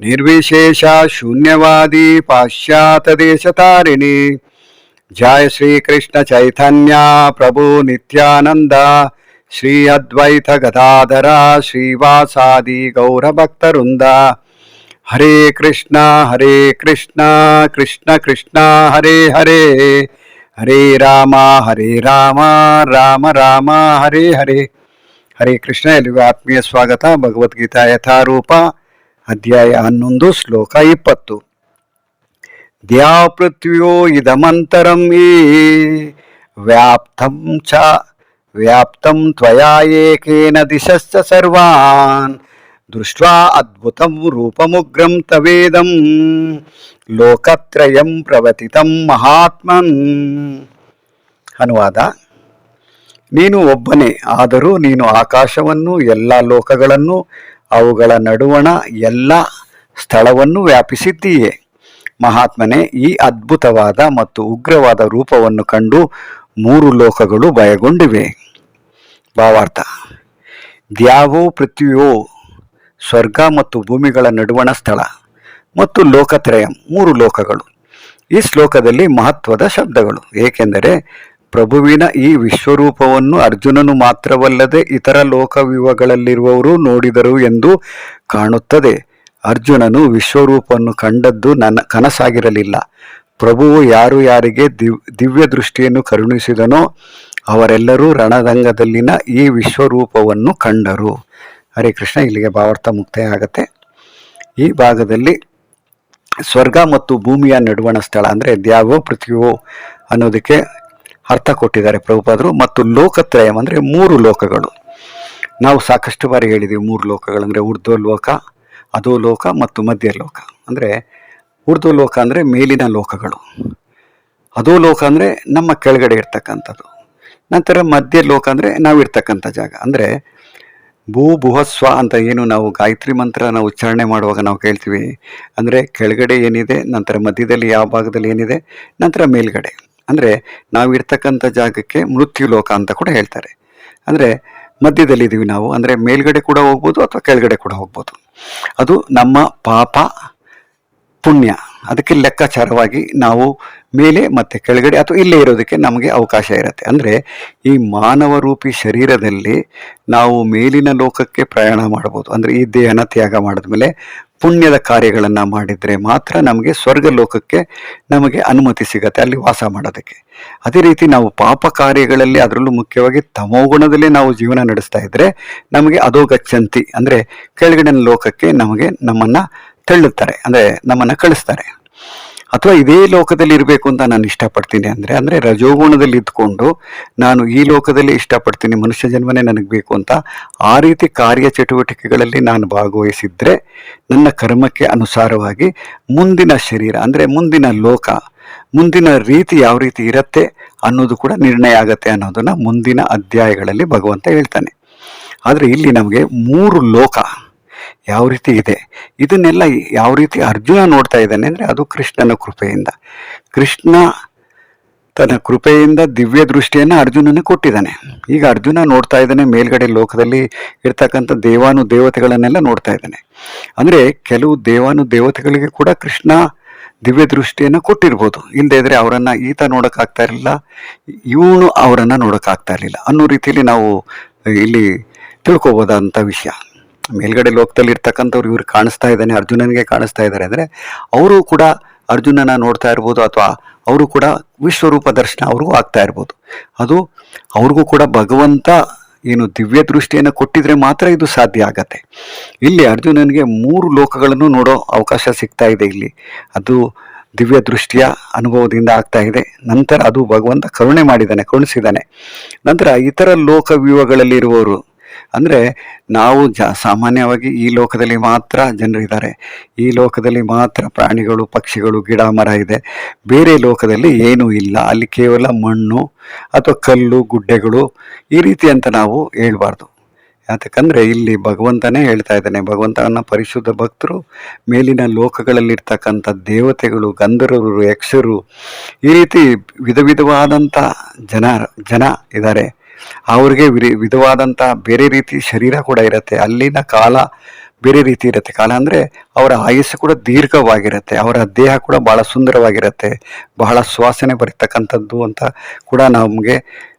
निर्विशेषा शून्यवादी पाश्चात देशतारिणी। जय श्रीकृष्ण चैतन्या प्रभु नित्यानंद श्री अद्वैत गदाधरा श्रीवासादि गौरभक्तवृंदा हरे कृष्णा हरे कृष्णा कृष्ण कृष्ण हरे हरे। हरे रामा हरे राम राम रामा हरे हरे। हरे कृष्ण आत्मीय स्वागत भगवद्गीता यथारूपा। ಅಧ್ಯಾಯ ಹನ್ನೊಂದು, ಶ್ಲೋಕ ಇಪ್ಪತ್ತು. ದ್ಯಾ ಪೃಥ್ವಿಯೋ ಇದಮಂತರಂ ಈ ವ್ಯಾಪ್ತಂ ಚ ವ್ಯಾಪ್ತಂ ತ್ವಯಾ ಏಕೇನ ದಿಶಶ್ಚ ಸರ್ವಾನ್. ದೃಷ್ಟ್ವಾ ಅದ್ಭುತಂ ರೂಪಮುಗ್ರಂ ತವೇದಂ ಲೋಕತ್ರಯಂ ಪ್ರವತಿತಂ ಮಹಾತ್ಮನ್. ಅನುವಾದ, ನೀನು ಒಬ್ಬನೇ, ಆದರೂ ನೀನು ಆಕಾಶವನ್ನು, ಎಲ್ಲ ಲೋಕಗಳನ್ನು ಅವುಗಳ ನಡುವಣ ಎಲ್ಲ ಸ್ಥಳವನ್ನು ವ್ಯಾಪಿಸಿದ್ದೀಯೇ. ಮಹಾತ್ಮನೇ, ಈ ಅದ್ಭುತವಾದ ಮತ್ತು ಉಗ್ರವಾದ ರೂಪವನ್ನು ಕಂಡು ಮೂರು ಲೋಕಗಳು ಭಯಗೊಂಡಿವೆ. ಭಾವಾರ್ಥ, ದ್ಯಾವೋ ಪೃಥ್ವಿಯೋ, ಸ್ವರ್ಗ ಮತ್ತು ಭೂಮಿಗಳ ನಡುವಣ ಸ್ಥಳ ಮತ್ತು ಲೋಕತ್ರಯ, ಮೂರು ಲೋಕಗಳು. ಈ ಶ್ಲೋಕದಲ್ಲಿ ಮಹತ್ವದ ಶಬ್ದಗಳು, ಏಕೆಂದರೆ ಪ್ರಭುವಿನ ಈ ವಿಶ್ವರೂಪವನ್ನು ಅರ್ಜುನನು ಮಾತ್ರವಲ್ಲದೆ ಇತರ ಲೋಕವ್ಯೂಹಗಳಲ್ಲಿರುವವರು ನೋಡಿದರು ಎಂದು ಕಾಣುತ್ತದೆ. ಅರ್ಜುನನು ವಿಶ್ವರೂಪವನ್ನು ಕಂಡದ್ದು ನನ್ನ ಕನಸಾಗಿರಲಿಲ್ಲ. ಪ್ರಭುವು ಯಾರು ಯಾರಿಗೆ ದಿವ್, ದಿವ್ಯ ದೃಷ್ಟಿಯನ್ನು ಕರುಣಿಸಿದನೋ ಅವರೆಲ್ಲರೂ ರಣರಂಗದಲ್ಲಿನ ಈ ವಿಶ್ವರೂಪವನ್ನು ಕಂಡರು. ಹರೇ ಕೃಷ್ಣ, ಇಲ್ಲಿಗೆ ಭಾವಾರ್ಥ ಮುಕ್ತಾಯ ಆಗತ್ತೆ ಈ ಭಾಗದಲ್ಲಿ ಸ್ವರ್ಗ ಮತ್ತು ಭೂಮಿಯ ನಡುವಣ ಸ್ಥಳ ಅಂದರೆ ದ್ಯಾವೋ, ಪೃಥ್ವಿಯೋ ಅನ್ನೋದಕ್ಕೆ ಅರ್ಥ ಕೊಟ್ಟಿದ್ದಾರೆ ಪ್ರಭುಪಾದರು ಮತ್ತು ಲೋಕತ್ರಯಂ ಅಂದರೆ ಮೂರು ಲೋಕಗಳು. ನಾವು ಸಾಕಷ್ಟು ಬಾರಿ ಹೇಳಿದ್ದೀವಿ ಮೂರು ಲೋಕಗಳು ಅಂದರೆ ಉರ್ಧ್ವ ಲೋಕ ಅಧೋ ಲೋಕ ಮತ್ತು ಮಧ್ಯ ಲೋಕ. ಅಂದರೆ ಉರ್ಧ್ವ ಲೋಕ ಅಂದರೆ ಮೇಲಿನ ಲೋಕಗಳು. ಅಧೋ ಲೋಕ ಅಂದರೆ ನಮ್ಮ ಕೆಳಗಡೆ ಇರ್ತಕ್ಕಂಥದ್ದು. ನಂತರ ಮಧ್ಯ ಲೋಕ ಅಂದರೆ ನಾವು ಇರ್ತಕ್ಕಂಥ ಜಾಗ. ಅಂದರೆ ಭೂ ಭುವಸ್ವ ಅಂತ ಏನು ನಾವು ಗಾಯತ್ರಿ ಮಂತ್ರ ನಾವು ಉಚ್ಚಾರಣೆ ಮಾಡುವಾಗ ನಾವು ಕೇಳ್ತೀವಿ. ಅಂದರೆ ಕೆಳಗಡೆ ಏನಿದೆ, ನಂತರ ಮಧ್ಯದಲ್ಲಿ ಯಾವ ಭಾಗದಲ್ಲಿ ಏನಿದೆ, ನಂತರ ಮೇಲ್ಗಡೆ. ಅಂದರೆ ನಾವು ಇರ್ತಕ್ಕಂಥ ಜಾಗಕ್ಕೆ ಮೃತ್ಯು ಲೋಕ ಅಂತ ಕೂಡ ಹೇಳ್ತಾರೆ. ಅಂದರೆ ಮಧ್ಯದಲ್ಲಿ ಇದೀವಿ ನಾವು. ಅಂದರೆ ಮೇಲ್ಗಡೆ ಕೂಡ ಹೋಗ್ಬೋದು ಅಥವಾ ಕೆಳಗಡೆ ಕೂಡ ಹೋಗ್ಬೋದು. ಅದು ನಮ್ಮ ಪಾಪ ಪುಣ್ಯ. ಅದಕ್ಕೆ ಲೆಕ್ಕಾಚಾರವಾಗಿ ನಾವು ಮೇಲೆ ಮತ್ತು ಕೆಳಗಡೆ ಅಥವಾ ಇಲ್ಲೇ ಇರೋದಕ್ಕೆ ನಮಗೆ ಅವಕಾಶ ಇರುತ್ತೆ. ಅಂದರೆ ಈ ಮಾನವ ರೂಪಿ ಶರೀರದಲ್ಲಿ ನಾವು ಮೇಲಿನ ಲೋಕಕ್ಕೆ ಪ್ರಯಾಣ ಮಾಡ್ಬೋದು. ಅಂದರೆ ಈ ದೇಹನ ತ್ಯಾಗ ಮಾಡಿದ್ಮೇಲೆ ಪುಣ್ಯದ ಕಾರ್ಯಗಳನ್ನು ಮಾಡಿದರೆ ಮಾತ್ರ ನಮಗೆ ಸ್ವರ್ಗ ಲೋಕಕ್ಕೆ ನಮಗೆ ಅನುಮತಿ ಸಿಗತ್ತೆ, ಅಲ್ಲಿ ವಾಸ ಮಾಡೋದಕ್ಕೆ. ಅದೇ ರೀತಿ ನಾವು ಪಾಪ ಕಾರ್ಯಗಳಲ್ಲಿ ಅದರಲ್ಲೂ ಮುಖ್ಯವಾಗಿ ತಮೋಗುಣದಲ್ಲೇ ನಾವು ಜೀವನ ನಡೆಸ್ತಾ ಇದ್ದರೆ ನಮಗೆ ಅದೋ ಗಚ್ಚಂತಿ, ಅಂದರೆ ಕೆಳಗಡೆ ಲೋಕಕ್ಕೆ ನಮಗೆ ನಮ್ಮನ್ನು ತಳ್ಳುತ್ತಾರೆ, ಅಂದರೆ ನಮ್ಮನ್ನು ಕಳಿಸ್ತಾರೆ. ಅಥವಾ ಇದೇ ಲೋಕದಲ್ಲಿ ಇರಬೇಕು ಅಂತ ನಾನು ಇಷ್ಟಪಡ್ತೀನಿ ಅಂದರೆ ಅಂದರೆ ರಜೋಗುಣದಲ್ಲಿ ಇದ್ಕೊಂಡು ನಾನು ಈ ಲೋಕದಲ್ಲಿ ಇಷ್ಟಪಡ್ತೀನಿ, ಮನುಷ್ಯ ಜನ್ಮನೇ ನನಗೆ ಬೇಕು ಅಂತ ಆ ರೀತಿ ಕಾರ್ಯ ಚಟುವಟಿಕೆಗಳಲ್ಲಿ ನಾನು ಭಾಗವಹಿಸಿದ್ರೆ ನನ್ನ ಕರ್ಮಕ್ಕೆ ಅನುಸಾರವಾಗಿ ಮುಂದಿನ ಶರೀರ, ಅಂದರೆ ಮುಂದಿನ ಲೋಕ, ಮುಂದಿನ ರೀತಿ ಯಾವ ರೀತಿ ಇರುತ್ತೆ ಅನ್ನೋದು ಕೂಡ ನಿರ್ಣಯ ಆಗತ್ತೆ ಅನ್ನೋದನ್ನು ಮುಂದಿನ ಅಧ್ಯಾಯಗಳಲ್ಲಿ ಭಗವಂತ ಹೇಳ್ತಾನೆ. ಆದರೆ ಇಲ್ಲಿ ನಮಗೆ ಮೂರು ಲೋಕ ಯಾವ ರೀತಿ ಇದೆ? ಇದನ್ನೆಲ್ಲ ಯಾವ ರೀತಿ ಅರ್ಜುನ ನೋಡ್ತಾ ಇದ್ದಾನೆ ಅಂದರೆ ಅದು ಕೃಷ್ಣನ ಕೃಪೆಯಿಂದ. ಕೃಷ್ಣ ತನ್ನ ಕೃಪೆಯಿಂದ ದಿವ್ಯ ದೃಷ್ಟಿಯನ್ನು ಅರ್ಜುನನೇ ಕೊಟ್ಟಿದ್ದಾನೆ. ಈಗ ಅರ್ಜುನ ನೋಡ್ತಾ ಇದ್ದಾನೆ, ಮೇಲ್ಗಡೆ ಲೋಕದಲ್ಲಿ ಇರ್ತಕ್ಕಂಥ ದೇವಾನು ದೇವತೆಗಳನ್ನೆಲ್ಲ ನೋಡ್ತಾ ಇದ್ದಾನೆ. ಅಂದರೆ ಕೆಲವು ದೇವಾನು ದೇವತೆಗಳಿಗೆ ಕೂಡ ಕೃಷ್ಣ ದಿವ್ಯ ದೃಷ್ಟಿಯನ್ನು ಕೊಟ್ಟಿರ್ಬೋದು. ಹಿಂದೆ ಇದ್ರೆ ಅವರನ್ನು ಈತ ನೋಡೋಕ್ಕಾಗ್ತಾ ಇರಲಿಲ್ಲ, ಇವನು ಅವರನ್ನು ನೋಡೋಕ್ಕಾಗ್ತಾ ಇರಲಿಲ್ಲ ಅನ್ನೋ ರೀತಿಯಲ್ಲಿ ನಾವು ಇಲ್ಲಿ ತಿಳ್ಕೊಬೋದಂಥ ವಿಷಯ. ಮೇಲ್ಗಡೆ ಲೋಕದಲ್ಲಿ ಇರ್ತಕ್ಕಂಥವ್ರು ಇವ್ರು ಕಾಣಿಸ್ತಾ ಇದ್ದಾನೆ, ಅರ್ಜುನನಿಗೆ ಕಾಣಿಸ್ತಾ ಇದ್ದಾರೆ ಅಂದರೆ ಅವರು ಕೂಡ ಅರ್ಜುನನ ನೋಡ್ತಾ ಇರ್ಬೋದು ಅಥವಾ ಅವರು ಕೂಡ ವಿಶ್ವರೂಪ ದರ್ಶನ ಅವ್ರಿಗೂ ಆಗ್ತಾ ಇರ್ಬೋದು. ಅದು ಅವ್ರಿಗೂ ಕೂಡ ಭಗವಂತ ಏನು ದಿವ್ಯ ದೃಷ್ಟಿಯನ್ನು ಕೊಟ್ಟಿದ್ರೆ ಮಾತ್ರ ಇದು ಸಾಧ್ಯ ಆಗತ್ತೆ. ಇಲ್ಲಿ ಅರ್ಜುನನಿಗೆ ಮೂರು ಲೋಕಗಳನ್ನು ನೋಡೋ ಅವಕಾಶ ಸಿಗ್ತಾ ಇದೆ ಇಲ್ಲಿ. ಅದು ದಿವ್ಯ ದೃಷ್ಟಿಯ ಅನುಭವದಿಂದ ಆಗ್ತಾ ಇದೆ. ನಂತರ ಅದು ಭಗವಂತ ಕರುಣೆ ಮಾಡಿದ್ದಾನೆ, ಕರುಣಿಸಿದ್ದಾನೆ. ನಂತರ ಇತರ ಲೋಕ ವ್ಯೂಹಗಳಲ್ಲಿ ಇರುವವರು ಅಂದರೆ ನಾವು ಜ, ಸಾಮಾನ್ಯವಾಗಿ ಈ ಲೋಕದಲ್ಲಿ ಮಾತ್ರ ಜನರಿದ್ದಾರೆ. ಈ ಲೋಕದಲ್ಲಿ ಮಾತ್ರ ಪ್ರಾಣಿಗಳು, ಪಕ್ಷಿಗಳು, ಗಿಡ, ಮರ ಇದೆ. ಬೇರೆ ಲೋಕದಲ್ಲಿ ಏನೂ ಇಲ್ಲ. ಅಲ್ಲಿ ಕೇವಲ ಮಣ್ಣು ಅಥವಾ ಕಲ್ಲು, ಗುಡ್ಡೆಗಳು ಈ ರೀತಿ ಅಂತ ನಾವು ಹೇಳ್ಬಾರ್ದು. ಯಾತಕ್ಕಂದರೆ ಇಲ್ಲಿ ಭಗವಂತನೇ ಹೇಳ್ತಾ ಇದ್ದಾನೆ. ಭಗವಂತನ ಪರಿಶುದ್ಧ ಭಕ್ತರು, ಮೇಲಿನ ಲೋಕಗಳಲ್ಲಿರ್ತಕ್ಕಂಥ ದೇವತೆಗಳು, ಗಂಧರ್ವರು, ಯಕ್ಷರು ಈ ರೀತಿ ವಿಧ ವಿಧವಾದಂಥ ಜನ ಜನ ಇದ್ದಾರೆ. ಅವ್ರಿಗೆ ವಿರಿ ವಿಧವಾದಂಥ ಬೇರೆ ರೀತಿ ಶರೀರ ಕೂಡ ಇರುತ್ತೆ. ಅಲ್ಲಿನ ಕಾಲ ಬೇರೆ ರೀತಿ ಇರುತ್ತೆ. ಕಾಲ ಅಂದರೆ ಅವರ ಆಯಸ್ಸು ಕೂಡ ದೀರ್ಘವಾಗಿರುತ್ತೆ. ಅವರ ದೇಹ ಕೂಡ ಬಹಳ ಸುಂದರವಾಗಿರುತ್ತೆ. ಬಹಳ ಸುವಾಸನೆ ಬರೀತಕ್ಕಂಥದ್ದು ಅಂತ ಕೂಡ ನಮಗೆ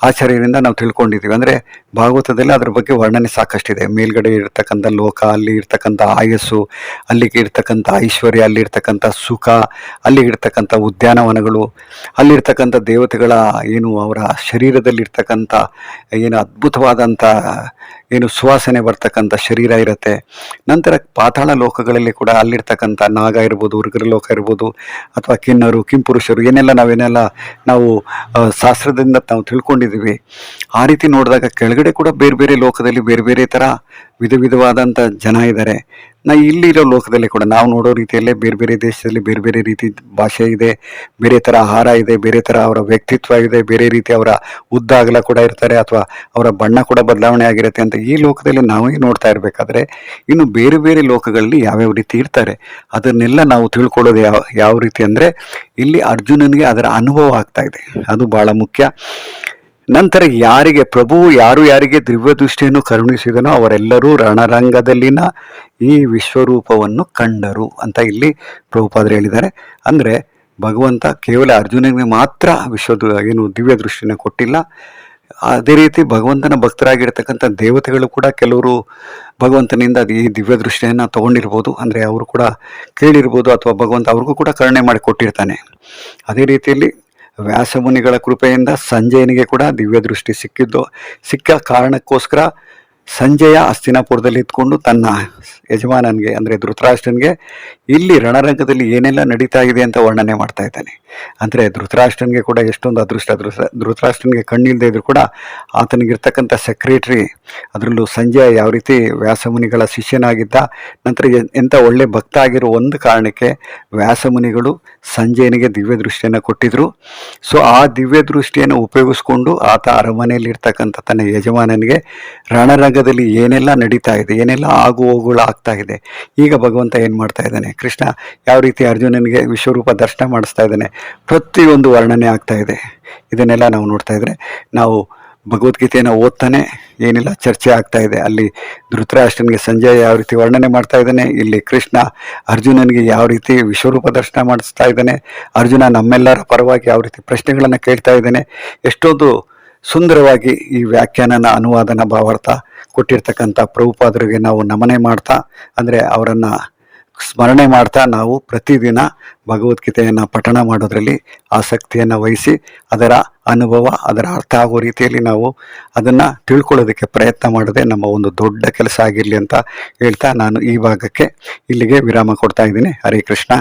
ಆಚಾರ್ಯರಿಂದ ನಾವು ತಿಳ್ಕೊಂಡಿದ್ದೀವಿ. ಅಂದರೆ ಭಾಗವತದಲ್ಲಿ ಅದ್ರ ಬಗ್ಗೆ ವರ್ಣನೆ ಸಾಕಷ್ಟಿದೆ. ಮೇಲ್ಗಡೆ ಇರ್ತಕ್ಕಂಥ ಲೋಕ, ಅಲ್ಲಿ ಇರ್ತಕ್ಕಂಥ ಆಯಸ್ಸು, ಅಲ್ಲಿಗೆ ಇರ್ತಕ್ಕಂಥ ಐಶ್ವರ್ಯ, ಅಲ್ಲಿ ಇರ್ತಕ್ಕಂಥ ಸುಖ ಅಲ್ಲಿಗೆ ಇರ್ತಕ್ಕಂಥ ಉದ್ಯಾನವನಗಳು ಅಲ್ಲಿರ್ತಕ್ಕಂಥ ದೇವತೆಗಳ ಏನು ಅವರ ಶರೀರದಲ್ಲಿರ್ತಕ್ಕಂಥ ಏನು ಅದ್ಭುತವಾದಂಥ ಏನು ಸುವಾಸನೆ ಬರ್ತಕ್ಕಂಥ ಶರೀರ ಇರುತ್ತೆ. ನಂತರ ಪಾತಾಳ ಲೋಕಗಳಲ್ಲಿ ಕೂಡ ಅಲ್ಲಿರ್ತಕ್ಕಂಥ ನಾಗ ಇರ್ಬೋದು ಲೋಕ ಇರ್ಬೋದು, ಅಥವಾ ಕಿನ್ನರು, ಕಿಂಪುರುಷರು, ಏನೆಲ್ಲ ನಾವೇನೆಲ್ಲ ನಾವು ಶಾಸ್ತ್ರದಿಂದ ನಾವು ತಿಳ್ಕೊಂಡಿದ್ದೀವಿ. ಆ ರೀತಿ ನೋಡಿದಾಗ ಕೆಳಗಡೆ ಕೂಡ ಬೇರೆ ಬೇರೆ ಲೋಕದಲ್ಲಿ ಬೇರೆ ಬೇರೆ ಥರ ವಿಧ ವಿಧವಾದಂಥ ಜನ ಇದ್ದಾರೆ ನಾ ಇಲ್ಲಿರೋ ಲೋಕದಲ್ಲಿ ಕೂಡ ನಾವು ನೋಡೋ ರೀತಿಯಲ್ಲೇ ಬೇರೆ ಬೇರೆ ದೇಶದಲ್ಲಿ ಬೇರೆ ಬೇರೆ ರೀತಿ ಭಾಷೆ ಇದೆ, ಬೇರೆ ಥರ ಆಹಾರ ಇದೆ, ಬೇರೆ ಥರ ಅವರ ವ್ಯಕ್ತಿತ್ವ ಇದೆ, ಬೇರೆ ರೀತಿ ಅವರ ಉದ್ದ ಅಗಲ ಕೂಡ ಇರ್ತಾರೆ ಅಥವಾ ಅವರ ಬಣ್ಣ ಕೂಡ ಬದಲಾವಣೆ ಆಗಿರುತ್ತೆ ಅಂತ ಈ ಲೋಕದಲ್ಲಿ ನಾವೇ ನೋಡ್ತಾ ಇರಬೇಕಾದ್ರೆ ಇನ್ನು ಬೇರೆ ಬೇರೆ ಲೋಕಗಳಲ್ಲಿ ಯಾವ್ಯಾವ ರೀತಿ ಇರ್ತಾರೆ, ಅದನ್ನೆಲ್ಲ ನಾವು ತಿಳ್ಕೊಳ್ಳೋದು ಯಾವ ಯಾವ ರೀತಿ ಅಂದರೆ ಇಲ್ಲಿ ಅರ್ಜುನನಿಗೆ ಅದರ ಅನುಭವ ಆಗ್ತಾ ಇದೆ. ಅದು ಭಾಳ ಮುಖ್ಯ. ನಂತರ ಯಾರಿಗೆ ಪ್ರಭು ಯಾರು ಯಾರಿಗೆ ದಿವ್ಯ ದೃಷ್ಟಿಯನ್ನು ಕರುಣಿಸಿದನೋ ಅವರೆಲ್ಲರೂ ರಣರಂಗದಲ್ಲಿನ ಈ ವಿಶ್ವರೂಪವನ್ನು ಕಂಡರು ಅಂತ ಇಲ್ಲಿ ಪ್ರಭುಪಾದರು ಹೇಳಿದ್ದಾರೆ. ಅಂದರೆ ಭಗವಂತ ಕೇವಲ ಅರ್ಜುನನಿಗೆ ಮಾತ್ರ ವಿಶ್ವದ ಏನು ದಿವ್ಯ ದೃಷ್ಟಿನ ಕೊಟ್ಟಿಲ್ಲ. ಅದೇ ರೀತಿ ಭಗವಂತನ ಭಕ್ತರಾಗಿರ್ತಕ್ಕಂಥ ದೇವತೆಗಳು ಕೂಡ ಕೆಲವರು ಭಗವಂತನಿಂದ ಈ ದಿವ್ಯ ದೃಷ್ಟಿಯನ್ನು ತೊಗೊಂಡಿರ್ಬೋದು. ಅಂದರೆ ಅವರು ಕೂಡ ಕೇಳಿರ್ಬೋದು ಅಥವಾ ಭಗವಂತ ಅವ್ರಿಗೂ ಕೂಡ ಕರುಣೆ ಮಾಡಿ ಕೊಟ್ಟಿರ್ತಾನೆ. ಅದೇ ರೀತಿಯಲ್ಲಿ ವ್ಯಾಸಮುನಿಗಳ ಕೃಪೆಯಿಂದ ಸಂಜಯನಿಗೆ ಕೂಡ ದಿವ್ಯ ದೃಷ್ಟಿ ಸಿಕ್ಕಿದ್ದು. ಸಿಕ್ಕ ಕಾರಣಕ್ಕೋಸ್ಕರ ಸಂಜಯ ಅಸ್ತಿನಾಪುರದಲ್ಲಿ ಇದ್ಕೊಂಡು ತನ್ನ ಯಜಮಾನನಿಗೆ, ಅಂದರೆ ಧೃತರಾಷ್ಟ್ರನಿಗೆ, ಇಲ್ಲಿ ರಣರಂಗದಲ್ಲಿ ಏನೆಲ್ಲ ನಡೀತಾ ಇದೆ ಅಂತ ವರ್ಣನೆ ಮಾಡ್ತಾ ಇದ್ದಾನೆ. ಅಂದರೆ ಧೃತರಾಷ್ಟ್ರನಿಗೆ ಕೂಡ ಎಷ್ಟೊಂದು ಅದೃಷ್ಟ. ಧೃತ, ಧೃತರಾಷ್ಟ್ರನಿಗೆ ಕಣ್ಣಿಲ್ಲದೆ ಇದ್ರು ಕೂಡ ಆತನಿಗಿರ್ತಕ್ಕಂಥ ಸೆಕ್ರೆಟ್ರಿ ಅದರಲ್ಲೂ ಸಂಜಯ ಯಾವ ರೀತಿ ವ್ಯಾಸಮುನಿಗಳ ಶಿಷ್ಯನಾಗಿದ್ದ, ನಂತರ ಎಂಥ ಒಳ್ಳೆ ಭಕ್ತ ಆಗಿರೋ ಒಂದು ಕಾರಣಕ್ಕೆ ವ್ಯಾಸಮುನಿಗಳು ಸಂಜಯನಿಗೆ ದಿವ್ಯ ದೃಷ್ಟಿಯನ್ನು ಕೊಟ್ಟಿದ್ರು. ಸೊ, ಆ ದಿವ್ಯ ದೃಷ್ಟಿಯನ್ನು ಉಪಯೋಗಿಸ್ಕೊಂಡು ಆತ ಅರಮನೆಯಲ್ಲಿರ್ತಕ್ಕಂಥ ತನ್ನ ಯಜಮಾನನಿಗೆ ರಣರಂಗದಲ್ಲಿ ಏನೆಲ್ಲ ನಡೀತಾ ಇದೆ, ಏನೆಲ್ಲ ಆಗು ಹೋಗುಗಳು ಆಗ್ತಾ ಇದೆ, ಈಗ ಭಗವಂತ ಏನು ಮಾಡ್ತಾ ಇದ್ದಾನೆ? ಕೃಷ್ಣ ಯಾವ ರೀತಿ ಅರ್ಜುನನಿಗೆ ವಿಶ್ವರೂಪ ದರ್ಶನ ಮಾಡಿಸ್ತಾ ಇದ್ದಾನೆ? ಪ್ರತಿಯೊಂದು ವರ್ಣನೆ ಆಗ್ತಾ ಇದೆ. ಇದನ್ನೆಲ್ಲ ನಾವು ನೋಡ್ತಾ ಇದ್ರೆ ನಾವು ಭಗವದ್ಗೀತೆಯನ್ನು ಓದ್ತಾನೆ ಏನೆಲ್ಲ ಚರ್ಚೆ ಆಗ್ತಾ ಇದೆ, ಅಲ್ಲಿ ಧೃತರಾಷ್ಟ್ರನಿಗೆ ಸಂಜೆ ಯಾವ ರೀತಿ ವರ್ಣನೆ ಮಾಡ್ತಾ ಇದ್ದಾನೆ, ಇಲ್ಲಿ ಕೃಷ್ಣ ಅರ್ಜುನನಿಗೆ ಯಾವ ರೀತಿ ವಿಶ್ವರೂಪ ದರ್ಶನ ಮಾಡಿಸ್ತಾ ಇದ್ದಾನೆ, ಅರ್ಜುನ ನಮ್ಮೆಲ್ಲರ ಪರವಾಗಿ ಯಾವ ರೀತಿ ಪ್ರಶ್ನೆಗಳನ್ನು ಕೇಳ್ತಾ ಇದ್ದಾನೆ, ಎಷ್ಟೊಂದು ಸುಂದರವಾಗಿ ಈ ವ್ಯಾಖ್ಯಾನನ ಅನುವಾದನ ಭಾವಾರ್ಥ ಕೊಟ್ಟಿರ್ತಕ್ಕಂಥ ಪ್ರಭುಪಾದರಿಗೆ ನಾವು ನಮನೆ ಮಾಡ್ತಾ, ಅಂದರೆ ಅವರನ್ನು ಸ್ಮರಣೆ ಮಾಡ್ತಾ ನಾವು ಪ್ರತಿದಿನ ಭಗವದ್ಗೀತೆಯನ್ನು ಪಠಣ ಮಾಡೋದರಲ್ಲಿ ಆಸಕ್ತಿಯನ್ನು ವಹಿಸಿ, ಅದರ ಅನುಭವ, ಅದರ ಅರ್ಥ ಆಗೋ ರೀತಿಯಲ್ಲಿ ನಾವು ಅದನ್ನು ತಿಳ್ಕೊಳ್ಳೋದಕ್ಕೆ ಪ್ರಯತ್ನ ಮಾಡದೆ ನಮ್ಮ ಒಂದು ದೊಡ್ಡ ಕೆಲಸ ಆಗಿರಲಿ ಅಂತ ಹೇಳ್ತಾ ನಾನು ಈ ಭಾಗಕ್ಕೆ ಇಲ್ಲಿಗೆ ವಿರಾಮ ಕೊಡ್ತಾ ಇದ್ದೀನಿ. ಹರೇ ಕೃಷ್ಣ.